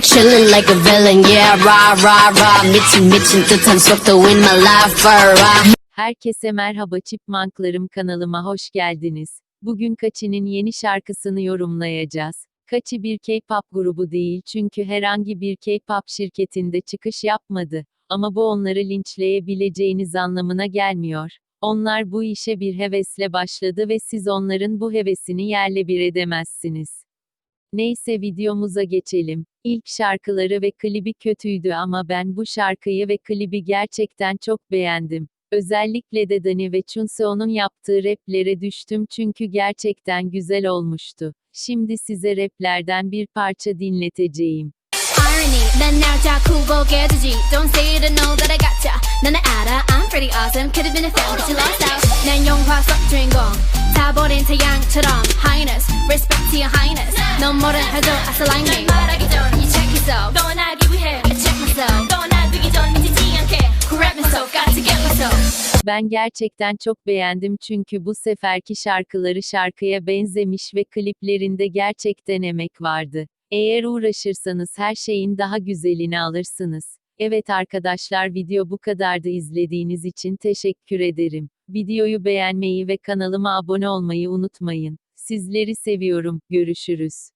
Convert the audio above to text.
Chilling like a villain yeah rah rah rah Mitin mitin tutan sokta win my life rah Herkese merhaba Chipmunklarım kanalıma hoş geldiniz. Bugün Kaçi'nin yeni şarkısını yorumlayacağız. Kaçi bir K-pop grubu değil çünkü herhangi bir K-pop şirketinde çıkış yapmadı. Ama bu onları linçleyebileceğiniz anlamına gelmiyor. Onlar bu işe bir hevesle başladı ve siz onların bu hevesini yerle bir edemezsiniz. Neyse videomuza geçelim. İlk şarkıları ve klibi kötüydü ama ben bu şarkıyı ve klibi gerçekten çok beğendim. Özellikle de Dani ve Chunseo'nun yaptığı raplere düştüm çünkü gerçekten güzel olmuştu. Şimdi size raplerden bir parça dinleteceğim. irony 난 날 자꾸 보게 되지 Don't say to know that I gotcha 나는 알아 I'm pretty awesome Could've been a fan but you lost out 난 영화 속 주인공 타버린 태양처럼 Highness Respect to your highness 넌 뭐를 해도 I still like me 말하기 전 you check yourself 떠나기 위해 I check myself 떠나두기 전 미치지 않게 Correct myself Got to get myself Ben gerçekten çok beğendim çünkü bu seferki şarkıları şarkıya benzemiş ve kliplerinde gerçekten emek vardı. Eğer uğraşırsanız her şeyin daha güzelini alırsınız. Evet arkadaşlar video bu kadardı izlediğiniz için teşekkür ederim. Videoyu beğenmeyi ve kanalıma abone olmayı unutmayın. Sizleri seviyorum. Görüşürüz.